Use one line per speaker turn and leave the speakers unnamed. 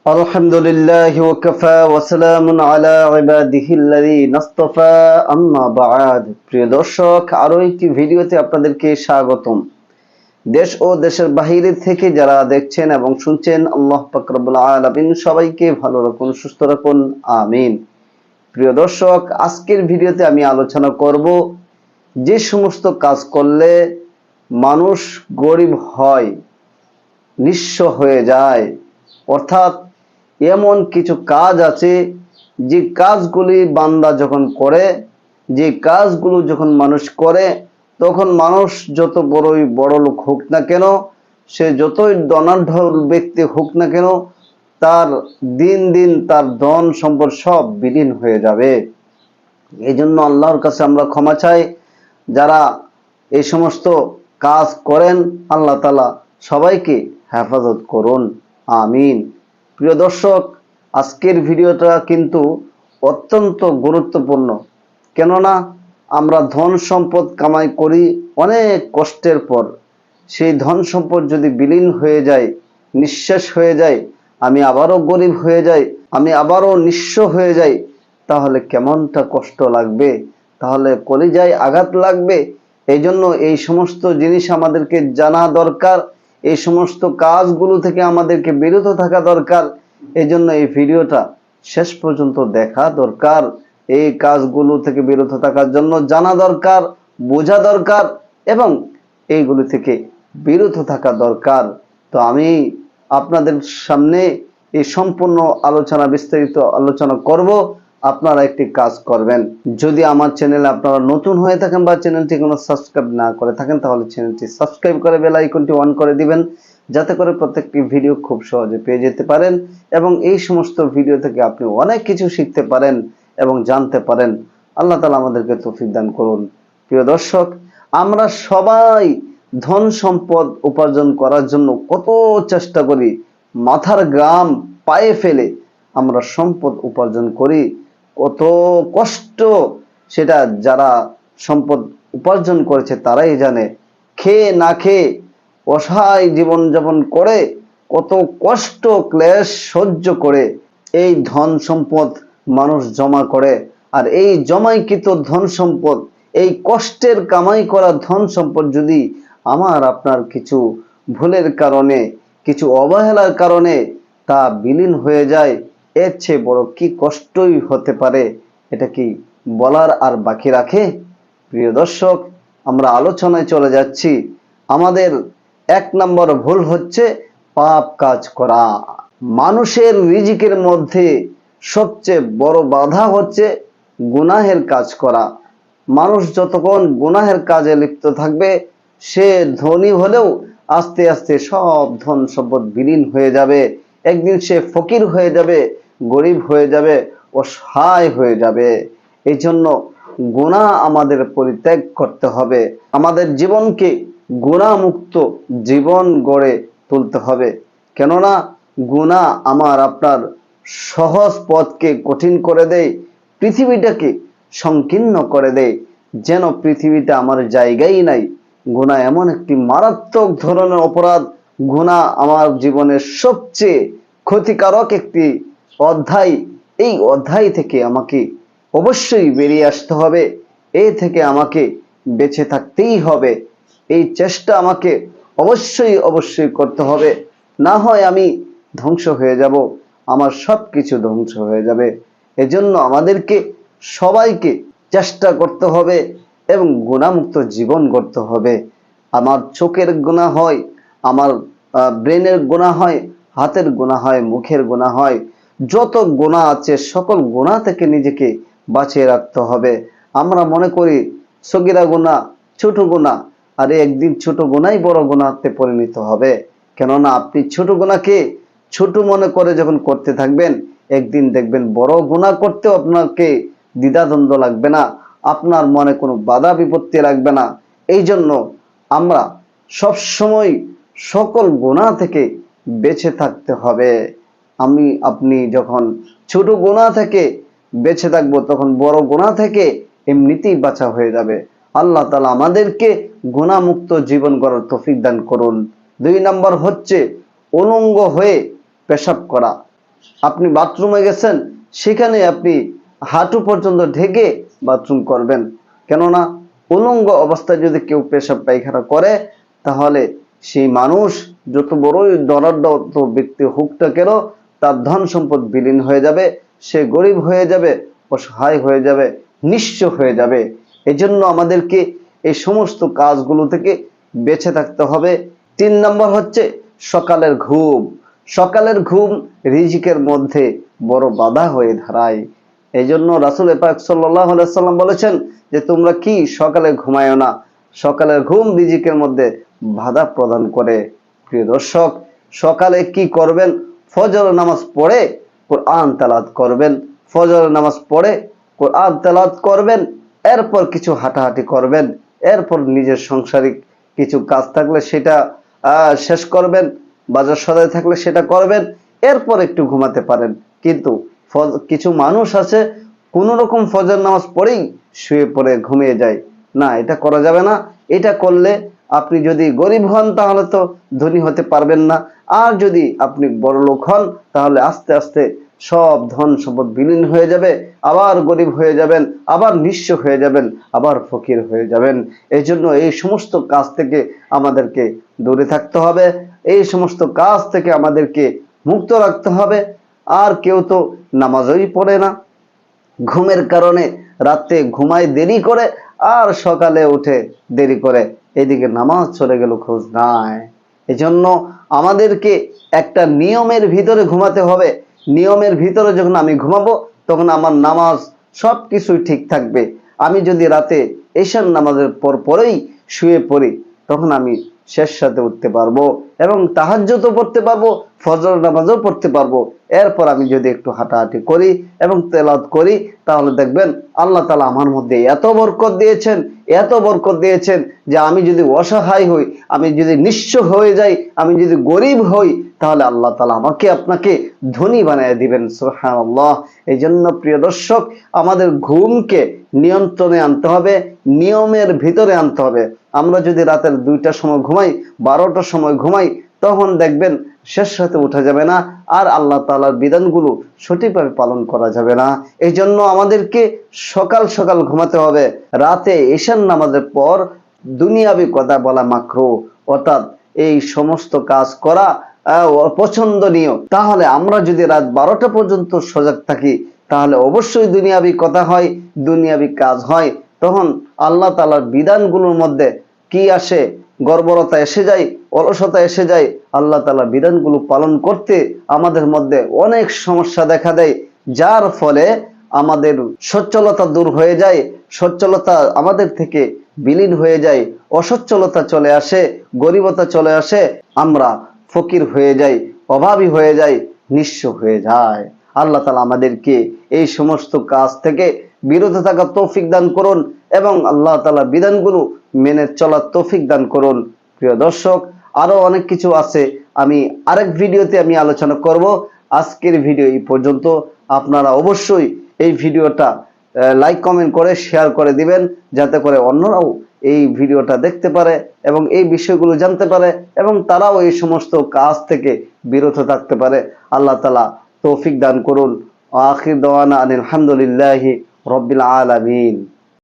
الحمد لله وكفى وسلام على عباده الذين اصطفى أما بعد প্রিয় দর্শক আরো একটি ভিডিওতে আপনাদেরকে স্বাগতম দেশ ও দেশের বাহিরে থেকে যারা দেখছেন এবং শুনছেন আল্লাহ পাক রব্বুল আলামিন সবাইকে ভালো রাখুন সুস্থ রাখুন আমিন প্রিয় দর্শক আজকের ভিডিওতে আমি আলোচনা করব যে সমস্ত কাজ করলে মানুষ গরিব হয় নিঃস্ব হয়ে যায় অর্থাৎ এমন কিছু কাজ আছে, যে কাজগুলি বান্দা যখন করে, যে কাজগুলো যখন মানুষ করে, তখন মানুষ যত বড়ই বড় লোক হোক না কেন, সে যতই ধনাঢ্য ব্যক্তি হোক না কেন, তার দিন দিন তার ধন সম্পদ সব বিলীন হয়ে যাবে। এই জন্য আল্লাহর কাছে আমরা ক্ষমা চাই। যারা এই সমস্ত কাজ করেন, আল্লাহ তালা সবাইকে হেফাজত করুন। আমিন। প্রিয় দর্শক, আজকের ভিডিওটা কিন্তু অত্যন্ত গুরুত্বপূর্ণ। কেননা, আমরা ধন সম্পদ কামাই করি অনেক কষ্টের পর। সেই ধন সম্পদ যদি বিলীন হয়ে যায়, নিঃশেষ হয়ে যায়, আমি আবারও গরিব হয়ে যাই, আমি আবারও নিঃস্ব হয়ে যাই, তাহলে কেমনটা কষ্ট লাগবে? তাহলে কলিজায় আঘাত লাগবে? এই জন্য এই সমস্ত জিনিস আমাদেরকে জানা দরকার। এই সমস্ত কাজগুলো থেকে আমাদেরকে বিরত থাকা দরকার। এই জন্য এই ভিডিওটা শেষ পর্যন্ত দেখা দরকার। এই কাজগুলো থেকে বিরত থাকার জন্য জানা দরকার, বোঝা দরকার এবং এইগুলো থেকে বিরত থাকা দরকার। তো আমি আপনাদের সামনে এই সম্পূর্ণ আলোচনা, বিস্তারিত আলোচনা করব। আপনারা একটি কাজ করবেন। যদি আমার চ্যানেলে আপনারা নতুন হয়ে থাকেন বা চ্যানেলটি কোনো সাবস্ক্রাইব না করে থাকেন, তাহলে চ্যানেলটি সাবস্ক্রাইব করে বেল আইকনটি অন করে দিবেন, যাতে করে প্রত্যেকটি ভিডিও খুব সহজে পেয়ে যেতে পারেন এবং এই সমস্ত ভিডিও থেকে আপনি অনেক কিছু শিখতে পারেন এবং জানতে পারেন। আল্লাহ তালা আমাদেরকে তৌফিক দান করুন। প্রিয় দর্শক, আমরা সবাই ধন সম্পদ উপার্জন করার জন্য কত চেষ্টা করি। মাথার গ্রাম পায়ে ফেলে আমরা সম্পদ উপার্জন করি। কত কষ্ট সেটা যারা সম্পদ উপার্জন করেছে তারাই জানে। খেয়ে না খেয়ে অসহায় জীবনযাপন করে কত কষ্ট, ক্লেশ সহ্য করে এই ধন সম্পদ মানুষ জমা করে। আর এই জমাইকৃত ধন সম্পদ, এই কষ্টের কামাই করা ধন সম্পদ যদি আমার, আপনার কিছু ভুলের কারণে, কিছু অবহেলার কারণে তা বিলীন হয়ে যায় এর চেয়ে বড় কি কষ্টই হতে পারে, এটা কি বলার আর বাকি রাখে? প্রিয় দর্শক, আমরা আলোচনায় চলে যাচ্ছি। আমাদের এক নম্বর ভুল হচ্ছে পাপ কাজ করা। মানুষের রিজিকের মধ্যে সবচেয়ে বড় বাধা হচ্ছে গুনাহের কাজ করা। মানুষ যতক্ষণ গুনাহের কাজে লিপ্ত থাকবে, সে ধনী হলেও আস্তে আস্তে সব ধন সম্পদ বিলীন হয়ে যাবে। একদিন সে ফকির হয়ে যাবে গরিব হয়ে যাবে, অসহায় হয়ে যাবে। এই জন্য গুণা আমাদের পরিত্যাগ করতে হবে। আমাদের জীবনকে গুণামুক্ত জীবন গড়ে তুলতে হবে। কেননা গুণা আমার আপনার সহজ পথকে কঠিন করে দেয়, পৃথিবীটাকে সংকীর্ণ করে দেয়। যেন পৃথিবীতে আমার জায়গাই নাই। গুণা এমন একটি মারাত্মক ধরনের অপরাধ। গুণা আমার জীবনের সবচেয়ে ক্ষতিকারক একটি অধ্যায়, এই অধ্যায় থেকে আমাকে অবশ্যই বেরিয়ে আসতে হবে। এ থেকে আমাকে বেঁচে থাকতেই হবে। এই চেষ্টা আমাকে অবশ্যই অবশ্যই করতে হবে। না হয় আমি ধ্বংস হয়ে যাব, আমার সব কিছু ধ্বংস হয়ে যাবে। এজন্য আমাদেরকে, সবাইকে চেষ্টা করতে হবে এবং গুণামুক্ত জীবন করতে হবে। আমার চোখের গুণা হয়, আমার ব্রেনের গুণা হয়, হাতের গুণা হয়, মুখের গুণা হয় যত গোনা আছে, সকল গোনা থেকে নিজেকে বাঁচিয়ে রাখতে হবে। আমরা মনে করি, সগিরা গোনা ছোট গোনা আরে একদিন ছোট গোনাই বড় গোনাতে পরিণত হবে। কেননা, আপনি ছোট গোনাকে ছোট মনে করে যখন করতে থাকবেন, একদিন দেখবেন বড় গোনা করতেও আপনাকে দ্বিধাদ্বন্দ্ব লাগবে না, আপনার মনে কোনো বাধা বিপত্তি লাগবে না। এই জন্য আমরা সবসময় সকল গোনা থেকে বেঁচে থাকতে হবে। আমি আপনি যখন ছোট গোনা থেকে বেঁচে থাকব, তখন বড় গোনা থেকে এমনিতেই বাঁচা হয়ে যাবে। আল্লাহ তালা আমাদেরকে গুণামুক্ত জীবন করার তফিক দান করুন। দুই নম্বর হচ্ছে উলঙ্গ হয়ে পেশাব করা। আপনি বাথরুমে গেছেন, সেখানে আপনি হাঁটু পর্যন্ত ঢেকে বাথরুম করবেন। কেননা উলঙ্গ অবস্থায় যদি কেউ পেশাব পায়খানা করে, তাহলে সেই মানুষ যত বড়ই দরাদ্র ব্যক্তি হোক না কেন তার ধন সম্পদ বিলীন হয়ে যাবে, সে গরিব হয়ে যাবে, অসহায় হয়ে যাবে, নিঃস্ব হয়ে যাবে। এজন্য আমাদেরকে এই সমস্ত কাজগুলো থেকে বেঁচে থাকতে হবে। তিন নম্বর হচ্ছে সকালের ঘুম। সকালের ঘুম রিজিকের মধ্যে বড় বাধা হয়ে দাঁড়ায়। এই জন্য রাসুল পাক সাল্লাহ সাল্লাম বলেছেন যে, তোমরা কি সকালে ঘুমায় না? সকালের ঘুম রিজিকের মধ্যে বাধা প্রদান করে। প্রিয় দর্শক, সকালে কি করবেন? ফজর নামাজ পড়ে কোরআন তালাত করবেন। ফজর নামাজ পড়ে কোরআন তালাত করবেন। এরপর কিছু হাঁটাহাঁটি করবেন। এরপর নিজের সংসারিক কিছু কাজ থাকলে সেটা শেষ করবেন। বাজার সদায় থাকলে সেটা করবেন। এরপর একটু ঘুমাতে পারেন। কিন্তু কিছু মানুষ আছে, কোন রকম ফজর নামাজ পড়েই শুয়ে পড়ে, ঘুমিয়ে যায়। না, এটা করা যাবে না। এটা করলে আপনি যদি গরিব হন, তাহলে তো ধনী হতে পারবেন না। আর যদি আপনি বড় লোক হন, তাহলে আস্তে আস্তে সব ধন সম্পদ বিলীন হয়ে যাবে, আবার গরিব হয়ে যাবেন, আবার নিঃস্ব হয়ে যাবেন, আবার ফকির হয়ে যাবেন। এই জন্য এই সমস্ত কাজ থেকে আমাদেরকে দূরে থাকতে হবে। এই সমস্ত কাজ থেকে আমাদেরকে মুক্ত রাখতে হবে। আর কেউ তো নামাজই পড়ে না। ঘুমের কারণে রাতে ঘুমায় দেরি করে, আর সকালে উঠে দেরি করে। এদিকে নামাজ চলে গেল, খোঁজ নাই। এজন্য আমাদেরকে একটা নিয়মের ভিতরে ঘুমাতে হবে। নিয়মের ভিতরে যখন আমি ঘুমাবো, তখন আমার নামাজ সব কিছুই ঠিক থাকবে। আমি যদি রাতে এশার নামাজের পর পরেই শুয়ে পড়ি, তখন আমি শেষ সাথে উঠতে পারব এবং তাহাজ্জুদও পড়তে পারব। ফজর নামাজও পড়তে পারব। এরপর আমি যদি একটু হাঁটাহাঁটি করি এবং তেলাওয়াত করি, তাহলে দেখবেন আল্লাহ তালা আমার মধ্যে এত বরকত দিয়েছেন, এত বরকত দিয়েছেন যে আমি যদি অসহায় হই, আমি যদি নিঃস্ব হয়ে যাই, আমি যদি গরিব হই, তাহলে আল্লাহ তালা আমাকে আপনাকে ধনী বানিয়ে দিবেন, সুবহানাল্লাহ। এই জন্য প্রিয় দর্শক, আমাদের ঘুমকে নিয়ন্ত্রণে আনতে হবে, নিয়মের ভিতরে আনতে হবে। আমরা যদি রাতের দুইটার সময় ঘুমাই, বারোটার সময় ঘুমাই তখন দেখবেন শেষ সাথে উঠা যাবে না আর আল্লাহ তালার বিধানগুলো সঠিকভাবে পালন করা যাবে না। এই জন্য আমাদেরকে সকাল সকাল ঘুমাতে হবে। রাতে ঈশান নামাজের পর দুনিয়াবি কথা বলা মাকরু। অর্থাৎ এই সমস্ত কাজ করা অপছন্দনীয়। তাহলে আমরা যদি রাত বারোটা পর্যন্ত সজাগ থাকি, তাহলে অবশ্যই দুনিয়াবি কথা হয়, দুনিয়াবি কাজ হয়। তখন আল্লাহ তালার বিধানগুলোর মধ্যে কি আসে? গর্বরতা এসে যায়, অলসতা এসে যায়, আল্লাহ তালা বিধানগুলো পালন করতে আমাদের মধ্যে অনেক সমস্যা দেখা দেয়, যার ফলে আমাদের সচ্ছলতা দূর হয়ে যায়, সচ্ছলতা আমাদের থেকে বিলীন হয়ে যায়, অসচ্ছলতা চলে আসে, গরিবতা চলে আসে, আমরা ফকির হয়ে যাই, অভাবী হয়ে যাই, নিঃস্ব হয়ে যায়। আল্লাহ তালা আমাদেরকে এই সমস্ত কাজ থেকে বিরত থাকা তৌফিক দান করুন। এবং আল্লাহ তালা বিধানগুলো মেনে চলার তৌফিক দান করুন। প্রিয় দর্শক, আরও অনেক কিছু আছে। আমি আরেক ভিডিওতে আমি আলোচনা করব। আজকের ভিডিও এই পর্যন্ত। আপনারা অবশ্যই এই ভিডিওটা লাইক কমেন্ট করে শেয়ার করে দিবেন, যাতে করে অন্যরাও এই ভিডিওটা দেখতে পারে এবং এই বিষয়গুলো জানতে পারে এবং তারাও এই সমস্ত কাজ থেকে বিরত থাকতে পারে। আল্লাহ তালা তৌফিক দান করুন। আখির দওয়ানা আলহামদুলিল্লাহি রব্বিল আলামিন।